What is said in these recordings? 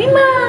lima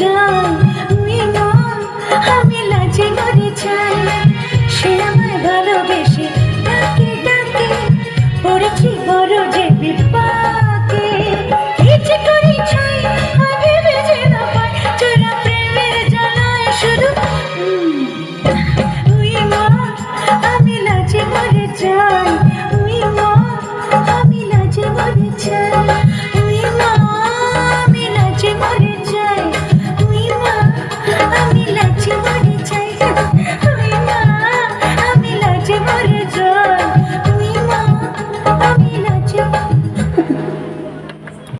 যায় ওই মন আমি লাজে মরে যাই সে আমায় ভালোবেসে ডাকে ডাকে। পড়েছি বড় যে বিপদ।